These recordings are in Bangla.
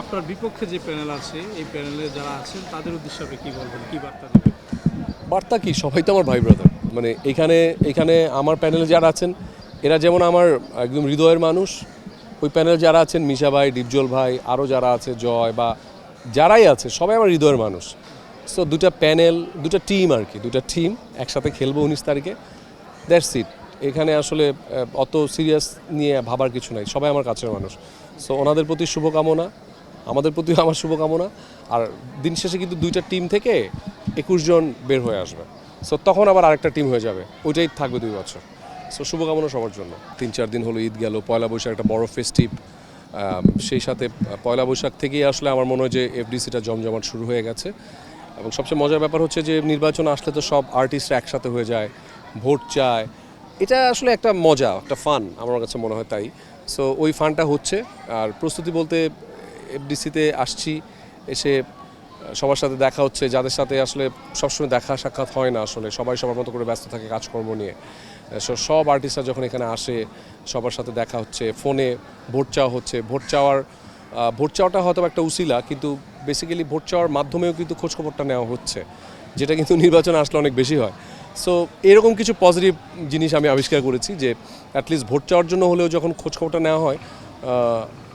আপনার বিপক্ষে যে প্যানেল আছে, এই প্যানেলে যারা আছেন, তাদের উদ্দেশ্যে আপনি কি বলবেন? কি বার্তা দেবেন? বার্তা কি? সবাই তো আমার ভাই ব্রাদার মানে এখানে এখানে আমার প্যানেলে যারা আছেন, এরা যেমন আমার একদম হৃদয়ের মানুষ, ওই প্যানেলে যারা আছেন মিশা ভাই, ডিপজল ভাই আরও যারা আছে, জয় বা যারাই আছে, সবাই আমার হৃদয়ের মানুষ। সো দুটা প্যানেল দুটা টিম আর কি দুটা টিম একসাথে খেলব উনিশ তারিখে। দ্যাটস ইট এখানে আসলে অত সিরিয়াস নিয়ে ভাবার কিছু নাই। সবাই আমার কাছের মানুষ। সো ওনাদের প্রতি শুভকামনা। আমাদের প্রতি আমার শুভকামনা। আর দিন শেষে কিন্তু দুইটা টিম থেকে একুশ জন বের হয়ে আসবে। সো তখন আবার আরেকটা টিম হয়ে যাবে। ওইটাই থাকবে দুই বছর। সো শুভকামনা সবার জন্য। তিন, চার দিন হলো ঈদ গেল, পয়লা বৈশাখ একটা বড় ফেস্টিভ সেই সাথে পয়লা বৈশাখ থেকেই আসলে আমার মনে হয় যে এফডিসিটা জমজমাট শুরু হয়ে গেছে। এবং সবচেয়ে মজার ব্যাপার হচ্ছে যে নির্বাচন আসলে তো সব আর্টিস্টরা একসাথে হয়ে যায়, ভোট চায়। এটা আসলে একটা মজা, একটা ফান আমার কাছে মনে হয় তাই। সো ওই ফানটা হচ্ছে। আর প্রস্তুতি বলতে এফডিসিতে আসছি, এসে সবার সাথে দেখা হচ্ছে, যাদের সাথে আসলে সবসময় দেখা সাক্ষাৎ হয় না আসলে, সবাই সবার মতো করে ব্যস্ত থাকে কাজকর্ম নিয়ে। সব আর্টিস্টরা যখন এখানে আসে, সবার সাথে দেখা হচ্ছে, ফোনে ভোট চাওয়া হচ্ছে। ভোট চাওয়ার ভোট চাওয়াটা হয়তো একটা উসিলা, কিন্তু বেসিক্যালি ভোট চাওয়ার মাধ্যমেও কিন্তু খোঁজখবরটা নেওয়া হচ্ছে, যেটা কিন্তু নির্বাচন আসলে অনেক বেশি হয়। সো, এরকম কিছু পজিটিভ জিনিস আমি আবিষ্কার করেছি যে অ্যাটলিস্ট ভোট চাওয়ার জন্য হলেও যখন খোঁজখবরটা নেওয়া হয়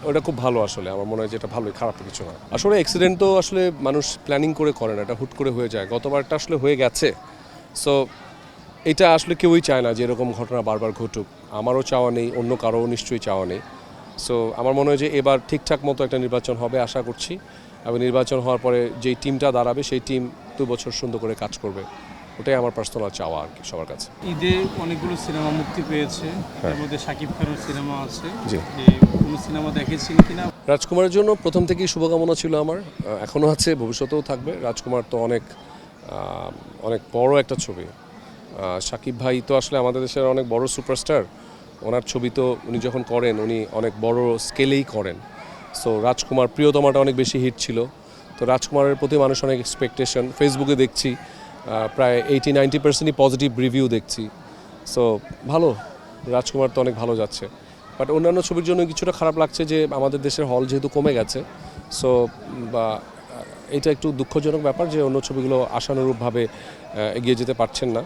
ওটা খুব ভালো আসলে। আমার মনে হয় যে এটা ভালোই, খারাপ কিছু না। আসলে অ্যাক্সিডেন্ট তো আসলে মানুষ প্ল্যানিং করে করে না, এটা হুট করে হয়ে যায়। গতবারটা আসলে হয়ে গেছে। সো এটা আসলে কেউই চায় না যে এরকম ঘটনা বারবার ঘটুক। আমারও চাওয়া নেই, অন্য কারও নিশ্চয়ই চাওয়া নেই। সো আমার মনে হয় যে এবার ঠিকঠাক মতো একটা নির্বাচন হবে আশা করছি। এবং নির্বাচন হওয়ার পরে যেই টিমটা দাঁড়াবে, সেই টিম দু বছর সুন্দর করে কাজ করবে। ওটাই আমার পার্সোনাল চাওয়া আর কি সবার কাছে। ঈদে অনেকগুলো সিনেমা মুক্তি পেয়েছে। এর মধ্যে শাকিব খানের সিনেমা আছে। জি। কোনো সিনেমা দেখেছেন কিনা? রাজকুমারের জন্য প্রথম থেকেই শুভকামনা ছিল আমার। এখনও আছে ভবিষ্যতেও থাকবে। রাজকুমার তো অনেক অনেক বড় একটা ছবি। শাকিব ভাই তো আসলে আমাদের দেশের অনেক বড় সুপারস্টার। ওনার ছবি তো উনি যখন করেন উনি অনেক বড় স্কেলেই করেন। সো রাজকুমার প্রিয়তমাটা অনেক বেশি হিট ছিল। তো রাজকুমারের প্রতি মানুষ অনেক এক্সপেকটেশন ফেসবুকে দেখছি প্রায় এইটি নাইনটি পার্সেন্টই পজিটিভ রিভিউ দেখছি। সো ভালো। রাজকুমার তো অনেক ভালো যাচ্ছে। বাট অন্যান্য ছবির জন্য কিছুটা খারাপ লাগছে যে, আমাদের দেশের হল যেহেতু কমে গেছে সো বা এটা একটু দুঃখজনক ব্যাপার যে, অন্য ছবিগুলো আশানুরূপভাবে এগিয়ে যেতে পারছেন না।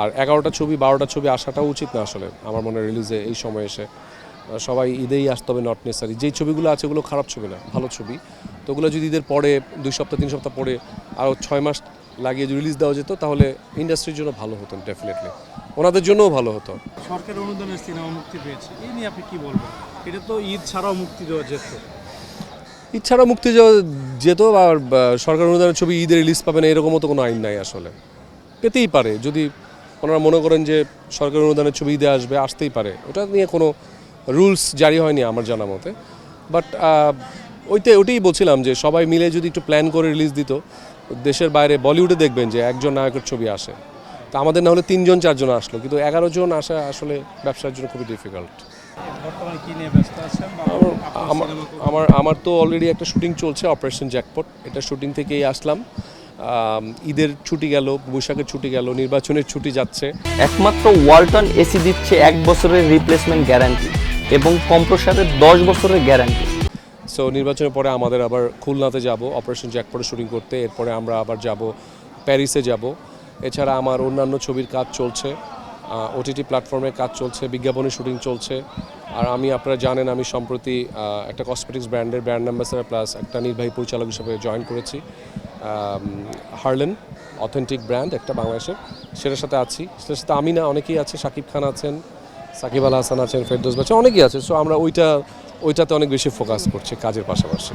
আর এগারোটা ছবি, বারোটা ছবি আসাটাও উচিত না আসলে, আমার মনে রিলিজে এই সময় এসে। সবাই ঈদেই আসতে হবে নট নেসারি যেই ছবিগুলো আছে ওগুলো খারাপ ছবি না, ভালো ছবি। তো ওগুলো যদি ঈদের পরে, দুই সপ্তাহ, তিন সপ্তাহ পরে আরও ছয় মাস লাগিয়ে যদি রিলিজ দেওয়া যেত তাহলে ইন্ডাস্ট্রির জন্য ভালো হতো ডেফিনেটলি ওনাদের জন্যও ভালো হতো। সরকার অনুদানের সিনেমা মুক্তি পেয়েছে। এই নিয়ে আপনি কি বলবেন? এটা তো ঈদ ছাড়াও মুক্তি দেওয়া যেত। ইচ্ছারা মুক্তি যাওয়া যেত আর বা, সরকার অনুদানের ছবি ঈদে রিলিজ পাবে না এরকমও তো কোনো আইন নাই আসলে। পেতেই পারে যদি ওনারা মনে করেন যে সরকার অনুদানের ছবি ঈদে আসবে আসতেই পারে। ওটা নিয়ে কোনো রুলস জারি হয়নি আমার জানা মতে। বাট ওইটাই ওটাই বলছিলাম যে সবাই মিলে যদি একটু প্ল্যান করে রিলিজ দিত দেশের বাইরে বলিউডে দেখবেন যে একজন নায়কের ছবি আসে। তা আমাদের না হলে তিনজন চারজন আসলো কিন্তু এগারো জন আসা আসলে ব্যবসার জন্য খুবই ডিফিকাল্ট বর্তমানে কি নিয়ে ব্যস্ত আছেন বা আমার আমার আমার আমার তো অলরেডি একটা শুটিং চলছে অপারেশন জ্যাকপট এটা শুটিং থেকেই আসলাম। ঈদের ছুটি গেল বৈশাখের ছুটি গেল নির্বাচনের ছুটি যাচ্ছে। একমাত্র ওয়ালটন এসি দিচ্ছে এক বছরের রিপ্লেসমেন্ট গ্যারান্টি এবং কম্প্রসারের দশ বছরের গ্যারান্টি সো নির্বাচনের পরে আমাদের আবার খুলনাতে যাব অপারেশন জ্যাকপটে শুটিং করতে, এরপরে আমরা আবার যাব প্যারিসে যাব। এছাড়া আমার অন্যান্য ছবির কাজ চলছে ওটিটি প্ল্যাটফর্মে কাজ চলছে বিজ্ঞাপনের শুটিং চলছে। আর আমি, আপনারা জানেন, আমি সম্প্রতি একটা কসমেটিক্স ব্র্যান্ডের ব্র্যান্ড অ্যাম্বাসেডার প্লাস একটা নির্বাহী পরিচালক হিসেবে জয়েন করেছি। হার্লেন অথেন্টিক ব্র্যান্ড একটা বাংলাদেশের। সেটার সাথে আছি। সেটার সাথে আমি না অনেকেই আছে শাকিব খান আছেন, সাকিব আল হাসান আছেন, ফেরদৌস বাচ্চা অনেকেই আছে। সো আমরা ওইটা ওইটাতে অনেক বেশি ফোকাস করছে কাজের পাশাপাশি।